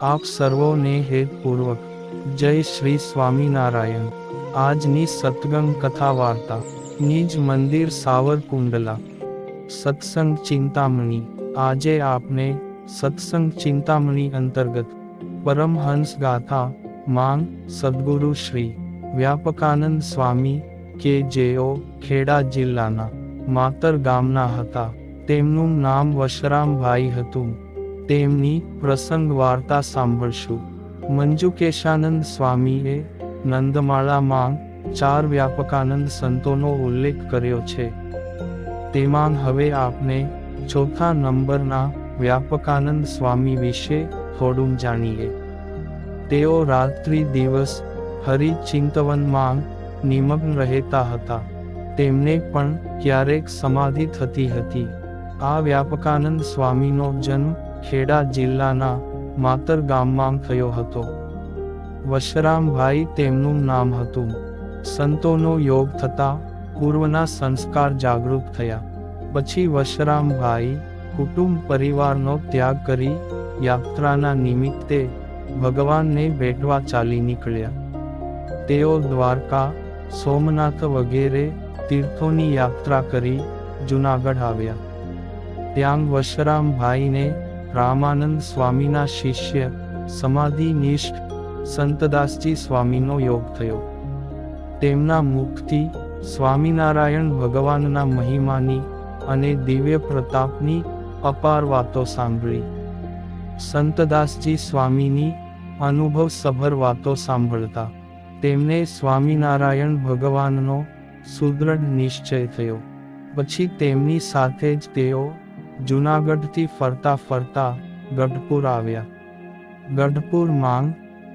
આપ સર્વોને હેતપૂર્વક જય શ્રી સ્વામિનારાયણ. આજની સતગંગ કથા વાર્તા. નિજ મંદિર સાવરકુંડલા. સત્સંગ ચિંતામણી. આજે આપને સત્સંગ ચિંતામણી અંતર્ગત પરમહંસ ગાથા માંગ સદગુરુ શ્રી વ્યાપકાનંદ સ્વામી કે જેઓ ખેડા જિલ્લાના માતર ગામના હતા. તેમનું નામ વશરામભાઈ હતું. તેમની પ્રસંગ વાર્તા સાંભળશું. મંજુકેશાનંદ સ્વામીએ નંદમાળામાં ચાર વ્યાપકાનંદ સંતોનો ઉલ્લેખ કર્યો છે. તેમાં હવે આપને ચોથા નંબરના વ્યાપકાનંદ સ્વામી વિશે થોડું જાણીએ. તેઓ રાત્રિ દિવસ હરિચિંતવનમાં નિમગ્ન રહેતા હતા. તેમને પણ ક્યારેક સમાધિ થતી હતી. આ વ્યાપકાનંદ સ્વામીનો જન્મ ખેડા જિલ્લાના માતર ગામમાં થયો હતો. વશરામભાઈ તેમનું નામ હતું. સંતોનો યોગ થતા પૂર્વના સંસ્કાર જાગૃત થયા. પછી વશરામભાઈ કુટુંબ પરિવારનો ત્યાગ કરી યાત્રાના નિમિત્તે ભગવાનને ભેટવા ચાલી નીકળ્યા. તેઓ દ્વારકા, સોમનાથ વગેરે તીર્થોની યાત્રા કરી જુનાગઢ આવ્યા. ત્યાં વશરામભાઈને રામાનંદ સ્વામીના શિષ્ય સમાધિનિષ્ઠ સંતદાસજી સ્વામીનો યોગ થયો તેમના મુખથી સ્વામિનારાયણ ભગવાનના મહિમાની અને દિવ્ય પ્રતાપની અપાર વાતો સાંભળી સંતદાસજી સ્વામીની અનુભવ સભર વાતો સાંભળતા તેમને સ્વામિનારાયણ ભગવાનનો સુદૃઢ નિશ્ચય થયો પછી તેમની સાથે જ તેઓ જુનાગઢથી ફરતા ફરતા ગઢપુર આવ્યા. ગઢપુર માંગ,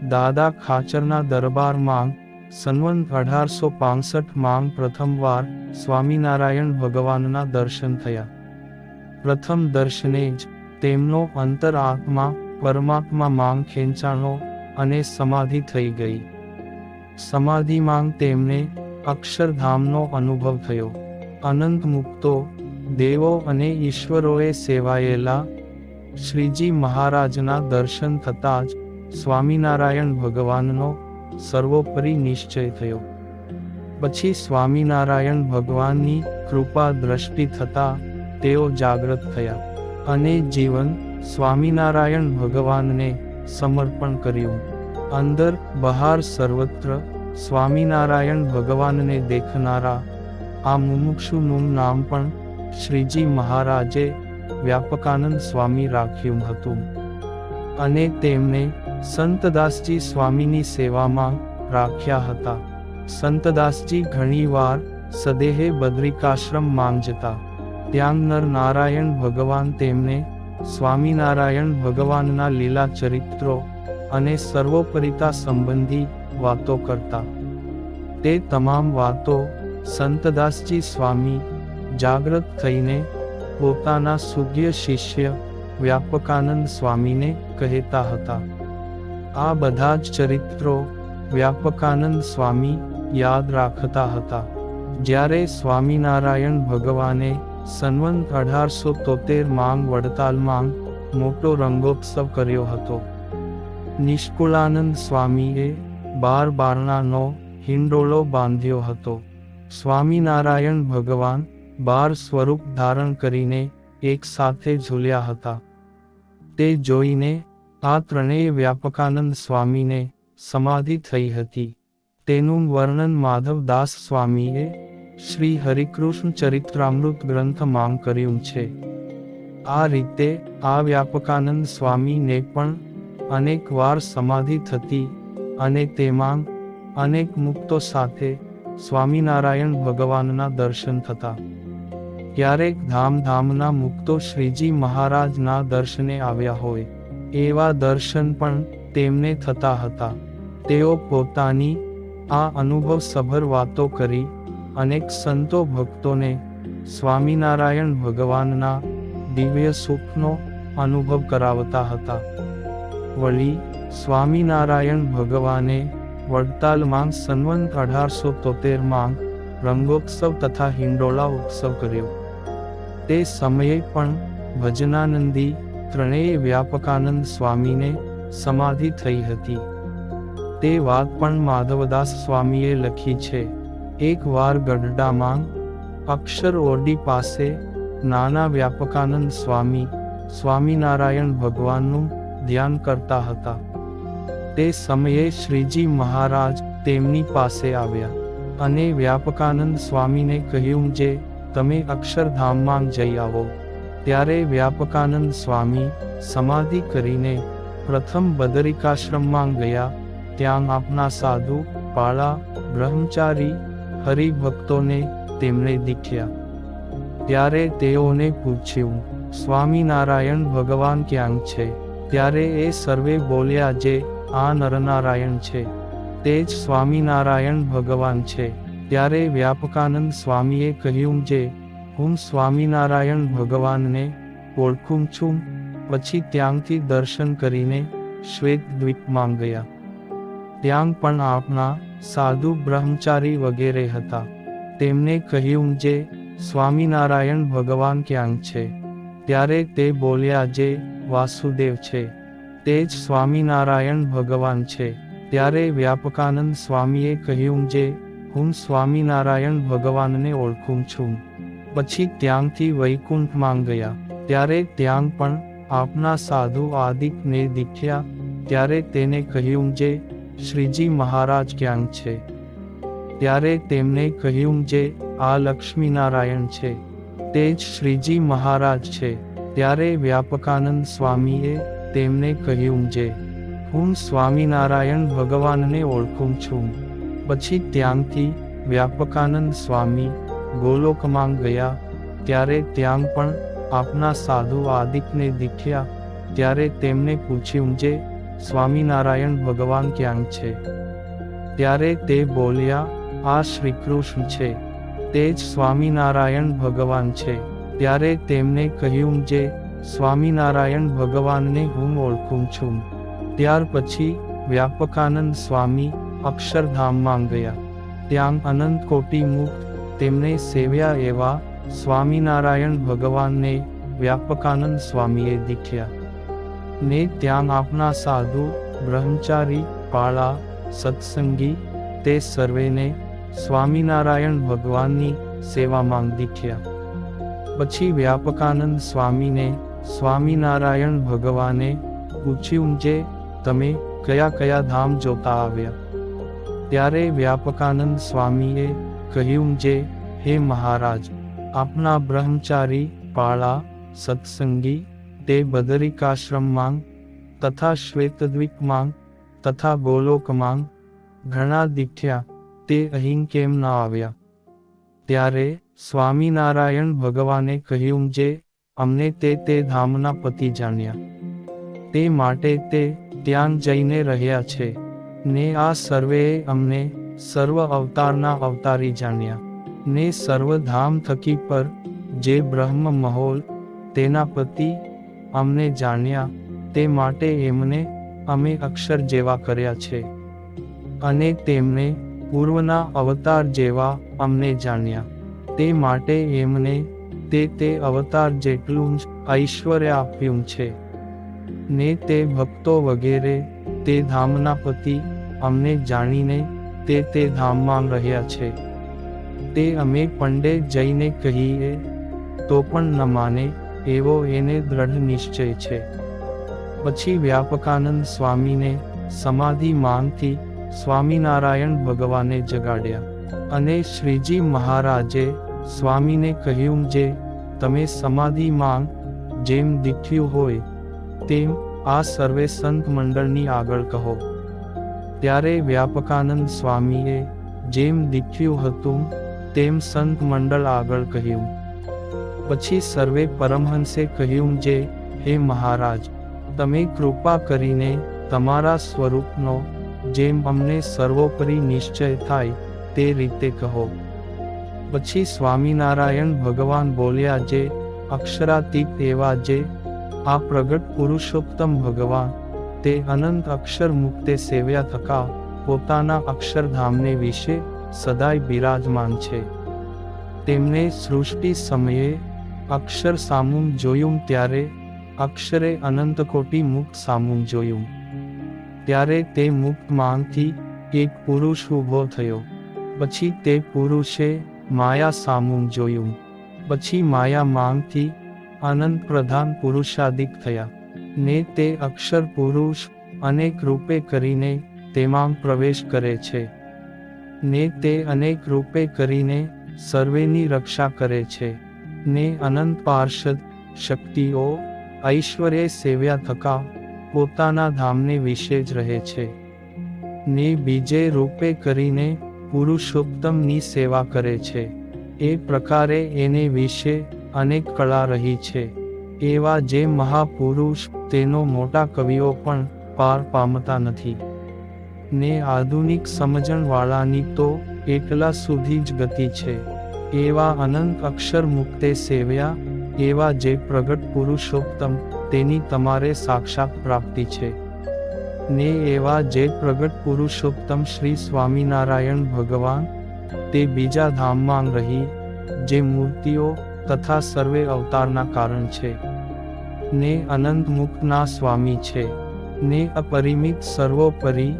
દાદા ખાચરના દરબાર માંગ સનવન અઢારસો પાંસઠ માંગ પ્રથમવાર સ્વામિનારાયણ ભગવાનના દર્શન થયા. પ્રથમ દર્શને જ તેમનો અંતર આત્મા પરમાત્મા માંગ ખેંચાણો અને સમાધિ થઈ ગઈ. સમાધિ માંગ તેમને અક્ષરધામનો અનુભવ થયો. અનંત મુક્તો દેવો અને ઈશ્વરોએ સેવાયેલા શ્રીજી મહારાજના દર્શન થતાં જ સ્વામિનારાયણ ભગવાનનો સર્વોપરી નિશ્ચય થયો. પછી સ્વામિનારાયણ ભગવાનની કૃપા દ્રષ્ટિ થતા તેઓ જાગૃત થયા અને જીવન સ્વામિનારાયણ ભગવાનને સમર્પણ કર્યું. અંદર બહાર સર્વત્ર સ્વામિનારાયણ ભગવાનને દેખનારા આ મુમુક્ષુનું નામ પણ શ્રીજી મહારાજે વ્યાપકાનંદ સ્વામી રાખ્યું હતું. અને તેમને સંતદાસજી સ્વામીની સેવામાં રાખ્યા હતા. સંતદાસજી ઘણીવાર સદેહે બદ્રિકાશ્રમ માંજતા ત્યાં નર નારાયણ ભગવાન તેમને સ્વામિનારાયણ ભગવાનના લીલા ચરિત્રો અને સર્વોપરિતા સંબંધી વાતો કરતા. તે તમામ વાતો સંતદાસજી સ્વામી જાગૃત થઈને પોતાના સુગ્ય શિષ્ય વ્યાપકાનંદ સ્વામીને કહેતા હતા. આ બધા જ ચરિત્રો વ્યાપકાનંદ સ્વામી યાદ રાખતા હતા. જ્યારે સ્વામિનારાયણ ભગવાને સંવંત અઢારસો તોતેર માંગ વડતાલ માંગ મોટો રંગોત્સવ કર્યો હતો. નિષ્કુળાનંદ સ્વામીએ બાર બારણાનો હિંડોળો બાંધ્યો હતો. સ્વામિનારાયણ ભગવાન બાર સ્વરૂપ ધારણ કરીને એક સાથે ઝૂલ્યા હતા. તે જોઈને આ ત્રણેય વ્યાપકાનંદ સ્વામીને સમાધિ થઈ હતી. તેનું વર્ણન માધવદાસ સ્વામીએ શ્રી હરિકૃષ્ણ ચરિત્રામૃત ગ્રંથમાં કર્યું છે. આ રીતે આ વ્યાપકાનંદ સ્વામીને પણ અનેક વાર સમાધિ થતી અને તેમાં અનેક મુક્તો સાથે સ્વામિનારાયણ ભગવાનના દર્શન થતા. ક્યારેક ધામધામના મુક્તો શ્રીજી મહારાજના દર્શને આવ્યા હોય, એવા દર્શન પણ તેમને થતા હતા. તેઓ પોતાની આ અનુભવ સભર વાતો કરી, અનેક સંતો ભક્તોને સ્વામિનારાયણ ભગવાનના દિવ્ય સુખનો અનુભવ કરાવતા હતા. વળી, સ્વામિનારાયણ ભગવાને વડતાલમાં સંવંત અઢારસો તોતેરમાં રંગોત્સવ તથા હિંડોળા ઉત્સવ કર્યો. તે સમયે પણ ભજનાનંદી ત્રણેય વ્યાપકાનંદ સ્વામીને સમાધિ થઈ હતી. તે વાત પણ માધવદાસ સ્વામીએ લખી છે. એક વાર ગઢડામાં અક્ષર ઓરડી પાસે નાના વ્યાપકાનંદ સ્વામી, સ્વામિનારાયણ ભગવાનનું ધ્યાન કરતા હતા. તે સમયે શ્રીજી મહારાજ તેમની પાસે આવ્યા અને વ્યાપકાનંદ સ્વામીને કહ્યું જે તમે અક્ષરધામમાં જઈ આવો. ત્યારે વ્યાપકાનંદ સ્વામી સમાધિ કરીને પ્રથમ બદરિકાશ્રમમાં ગયા. ત્યાં આપના સાધુ, પાળા, બ્રહ્મચારી, હરિભક્તોને તેમણે દીઠ્યા. ત્યારે તેઓને પૂછ્યું, સ્વામિનારાયણ ભગવાન ક્યાં છે? ત્યારે એ સર્વે બોલ્યા જે આ નરનારાયણ છે. તે જ સ્વામિનારાયણ ભગવાન છે. ત્યારે વ્યાપકાનંદ સ્વામીએ કહ્યું જે, હું સ્વામિનારાયણ ભગવાનને ઓળખું છું. પછી ત્યાંથી દર્શન કરીને શ્વેત દ્વીપમાં ગયા. ત્યાં પણ આપના સાધુ બ્રહ્મચારી વગેરે હતા. તેમને કહ્યું જે, સ્વામિનારાયણ ભગવાન ક્યાં છે? ત્યારે તે બોલ્યા જે, વાસુદેવ છે. તે જ સ્વામિનારાયણ ભગવાન છે. ત્યારે વ્યાપકાનંદ સ્વામીએ કહ્યું જે હું સ્વામિનારાયણ ભગવાનને ઓળખું છું. પછી ત્યાંથી વૈકુંઠમાં ગયા. ત્યારે ત્યાં પણ આપના સાધુ આદિકને દીખ્યા ત્યારે તેને કહ્યું જે શ્રીજી મહારાજ ક્યાં છે? ત્યારે તેમને કહ્યું જે આ લક્ષ્મીનારાયણ છે. તે જ શ્રીજી મહારાજ છે. ત્યારે વ્યાપકાનંદ સ્વામીએ તેમને કહ્યું જે હું સ્વામિનારાયણ ભગવાનને ઓળખું છું. પછી ત્યાંથી વ્યાપકાનંદ સ્વામી ગોલોકમાં ગયા, ત્યારે ત્યાં પણ આપના સાધુ આદિકને દીઠ્યા, ત્યારે તેમને પૂછ્યું જે સ્વામિનારાયણ ભગવાન ક્યાં છે? ત્યારે તે બોલ્યા, આ શ્રીકૃષ્ણ છે, તે જ સ્વામિનારાયણ ભગવાન છે. ત્યારે તેમને કહ્યું જે સ્વામિનારાયણ ભગવાનને હું ઓળખું છું. ત્યાર પછી વ્યાપકાનંદ સ્વામી અક્ષરધામમાં ગયા. ત્યાં અનંત કોટી મુક્ત, તેમને સેવ્યા એવા સ્વામિનારાયણ ભગવાનને વ્યાપકાનંદ સ્વામીએ દીઠ્યા. ને ત્યાં આપના સાધુ, બ્રહ્મચારી, પાળા, સત્સંગી, તે સર્વેને સ્વામિનારાયણ ભગવાનની સેવામાં દીઠ્યા. પછી વ્યાપકાનંદ સ્વામીને સ્વામિનારાયણ ભગવાને પૂછ્યું, જે તમે કયા કયા ધામ જોતા આવ્યા? ત્યારે વ્યાપકાનંદ સ્વામીએ કહ્યું જે, હે મહારાજ, આપના બ્રહ્મચારી, પાળા, સત્સંગી, તે બદરિકાશ્રમમાં તથા શ્વેતદ્વીપમાં તથા ગોલોકમાં ઘણા દીઠ્યા, તે અહીં કેમ ન આવ્યા ત્યારે સ્વામિનારાયણ ભગવાને કહ્યું જે, અમને તે તે ધામના પતિ જાણ્યા. તે માટે તે ત્યાં જઈને રહ્યા છે. ને આ સર્વેએ અમને સર્વ અવતારના અવતારી જાણ્યા. ને સર્વધામ થકી પર જે બ્રહ્મ મહોલ તેના પતિ અમને જાણ્યા, તે માટે એમને અમે અક્ષર જેવા કર્યા છે. અને તેમને પૂર્વના અવતાર જેવા અમને જાણ્યા. તે માટે એમને તે તે અવતાર જેટલું જ ઐશ્વર્ય આપ્યું છે. ને તે ભક્તો વગેરે તે ધામના પતિ અમને જાણીને તે તે ધામમાં રહ્યા છે. તે અમે પંડે જઈને કહીએ, તો પણ ન માને, એવો એને દ્રઢ નિશ્ચય છે. પછી વ્યાપકાનંદ સ્વામીને સમાધિ માંગથી સ્વામિનારાયણ ભગવાને જગાડ્યા અને શ્રીજી મહારાજે સ્વામીને કહ્યું જે, તમે સમાધિ માંગ, જેમ દીઠ્યું હોય, તેમ આ સર્વે સંત મંડળની આગળ કહો. ત્યારે વ્યાપકાનંદ સ્વામીએ જેમ દીખ્યું હતું, તેમ સંત મંડળ આગળ કહ્યું. પછી સર્વે પરમહંસે કહ્યું જે, હે મહારાજ, તમે કૃપા કરીને તમારા સ્વરૂપનો, જેમ અમને સર્વોપરી નિશ્ચય થાય, તે રીતે કહો. પછી સ્વામિનારાયણ ભગવાન બોલ્યા જે, અક્ષરાતીત એવા જે, આ પ્રગટ પુરુષોત્તમ ભગવાન તે અનંત અક્ષર મુક્તે સેવ્યા થકા, પોતાના અક્ષરધામને વિશે સદાય બિરાજમાન છે. તેમને સૃષ્ટિ સમયે અક્ષર સામું જોયું ત્યારે અક્ષરે અનંત કોટી મુક્ત સામું જોયું. ત્યારે તે મુક્ત માંગથી એક પુરુષ ઊભો થયો. પછી તે પુરુષે માયા સામું જોયું. પછી માયા માંગથી અનંત પ્રધાન પુરુષાદિક થયા. ને તે અક્ષર પુરુષ અનેક રૂપે કરીને તેમાં પ્રવેશ કરે છે. ને તે અનેક રૂપે કરીને સર્વેની રક્ષા કરે છે. ને અનંત પાર્ષદ શક્તિઓ ઐશ્વર્ય સેવ્યા થકા પોતાના ધામને વિશે જ રહે છે. ને બીજે રૂપે કરીને પુરુષોત્તમની સેવા કરે છે. એ પ્રકારે એને વિશે અનેક કળા રહી છે. એવા જે મહાપુરુષ તેનો મોટા કવિઓ પણ પાર પામતા નથી. ને આધુનિક સમજણવાળાની તો એટલા સુધી જ ગતિ છે. એવા અનંત અક્ષર મુક્તે સેવ્યા, એવા જે પ્રગટ પુરુષોત્તમ તેની તમારે સાક્ષાત પ્રાપ્તિ છે. ને એવા જે પ્રગટ પુરુષોત્તમ શ્રી સ્વામિનારાયણ ભગવાન, તે બીજા ધામમાં રહી, જે મૂર્તિઓ તથા સર્વે અવતારના કારણ છે. ને અનંત મુક્તના સ્વામી છે. ને અપરિમિત સર્વોપરી,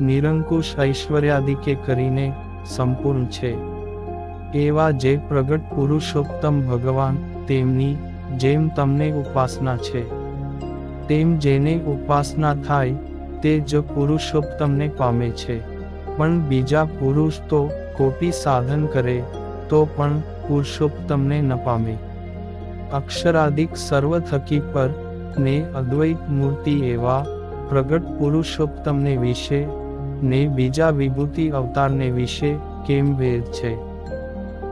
નિરંકુશ ઐશ્વર્યાદિકે કરીને સંપૂર્ણ છે. એવા જે પ્રગટ પુરુષોત્તમ ભગવાન તેમની જેમ તમને ઉપાસના છે. તેમ જેને ઉપાસના થાય, તે જ પુરુષોત્તમને પામે છે. પણ બીજા પુરુષ તો કોટી સાધન કરે, તો પણ પુરુષોત્તમને ન પામે. અક્ષરાદિક સર્વ થકી પર ને અદ્વૈત મૂર્તિ એવા પ્રગટ પુરુષોત્તમને વિશે ને બીજા વિભૂતિ અવતારને વિશે કેમ ભેદ છે?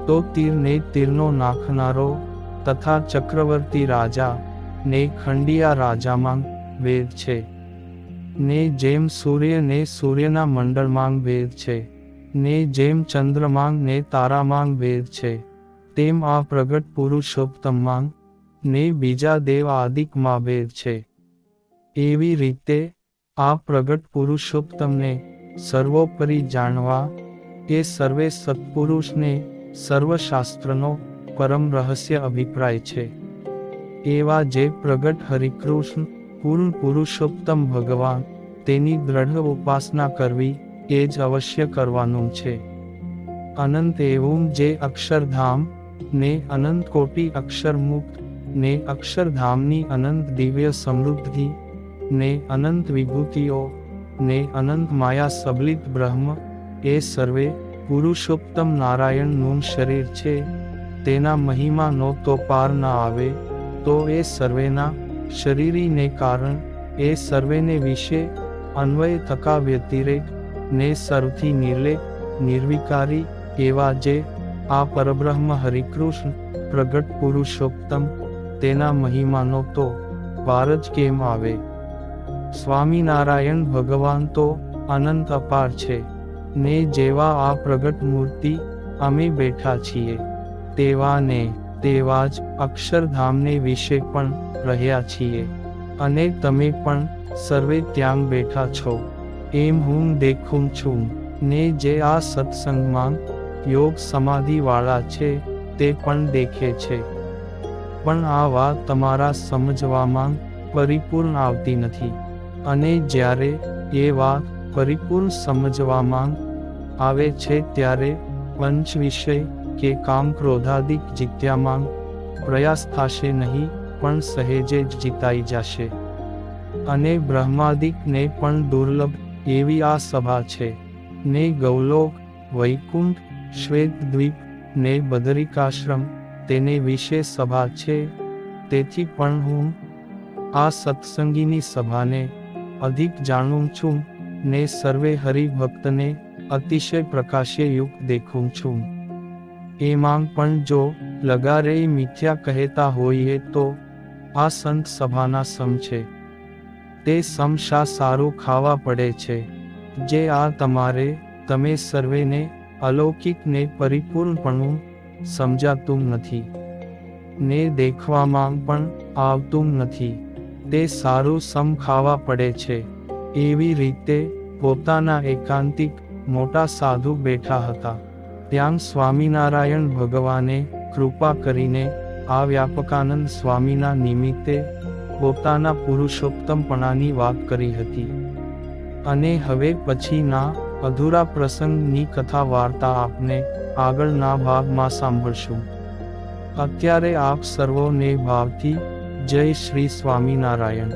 તો તીરને તીરનો નાખનારો તથા ચક્રવર્તી રાજા ને ખંડિયા રાજામાં વેદ છે. ને જેમ સૂર્ય ને સૂર્યના મંડળમાં વેદ છે. ને જેમ ચંદ્રમાંગ ને તારામાંગ વેદ છે. તેમ આ પ્રગટ પુરુષોત્તમાંગ ને બીજા દેવ આદિકમાં વેદ છે. એવી રીતે, આ પ્રગટ પુરુષોત્તમને સર્વોપરી જાણવા, એ સર્વે સત્પુરુષને સર્વશાસ્ત્રનો પરમ રહસ્ય અભિપ્રાય છે. એવા જે પ્રગટ હરિકૃષ્ણ, પૂર્ણ પુરુષોત્તમ ભગવાન, તેની દ્રઢ ઉપાસના કરવી, એ જ અવશ્ય કરવાનું છે. અનંત એવું જે અક્ષરધામ ને અનંત કોટી અક્ષર મુક્ત, ને અક્ષરધામની અનંત દિવ્ય સમૃદ્ધિ, ને અનંત વિભૂતિઓ, ને અનંત માયા સબલિત બ્રહ્મ, એ સર્વે પુરુષોત્તમ નારાયણનું શરીર છે, તેના મહિમાનો તો પાર ન આવે, તો એ સર્વેના શરીરીને કારણ, એ સર્વેને વિશે અન્વય થકા વ્યતિરેક, ને સર્વથી નિર્લેખ નિર્વિકારી એવા જે આ પરબ્રહ્મ હરિકૃષ્ણ પ્રગટ પુરુષોત્તમ તેના મહિમાનો તો પાર જ કેમ આવે? સ્વામિનારાયણ ભગવાન તો અનંત અપાર છે. ને જેવા આ પ્રગટ મૂર્તિ અમે બેઠા છીએ, તેવા ને તેવા જ અક્ષરધામને વિશે પણ રહ્યા છીએ. અને તમે પણ સર્વે ત્યાં બેઠા છો. એમ હું દેખું છું. ને જે આ સત્સંગમાં યોગ સમાધિવાળા છે, તે પણ દેખે છે. પણ આ વાત તમારા સમજવામાં પરિપૂર્ણ આવતી નથી. અને જ્યારે એ વાત પરિપૂર્ણ સમજવામાં આવે છે ત્યારે પંચ વિષય કે કામ ક્રોધાદિક જીત્યામાં પ્રયાસ થશે નહીં, પણ સહેજે જ જીતાઈ જશે. અને બ્રહ્માદિકને પણ દુર્લભ એવી આ સભા છે. ને ગૌલોક, વૈકુંઠ શ્વેત દ્વીપ ને બદરિકાશ્રમ તેને વિશે સભા છે. તેથી પણ હું આ સત્સંગીની સભાને અધિક જાણું છું ને સર્વે હરિભક્તને અતિશય પ્રકાશ્ય યુક્ત દેખું છું. એમાં પણ જો લગારે મિથ્યા કહેતા હોઈએ તો આ સંત સભાના સમ છે. તે સમશા સારું ખાવા પડે છે? જે આ તમારે તમે સર્વેને અલૌકિક ને પરિપૂર્ણપણું સમજાતું નથી. ને દેખવામાં પણ આવતું નથી. તે સારું સમ ખાવા પડે છે. એવી રીતે પોતાના એકાંતિક મોટા સાધુ બેઠા હતા. ત્યાં સ્વામિનારાયણ ભગવાને કૃપા કરીને આ વ્યાપકાનંદ સ્વામીના નિમિત્તે પોતાના પુરુષોત્તમપણાની વાત કરી હતી. અને હવે પછીના અધૂરા પ્રસંગની કથા વાર્તા આપને આગળના ભાગમાં સાંભળશું. અત્યારે આપ સર્વોને ભાવથી જય શ્રી સ્વામિનારાયણ.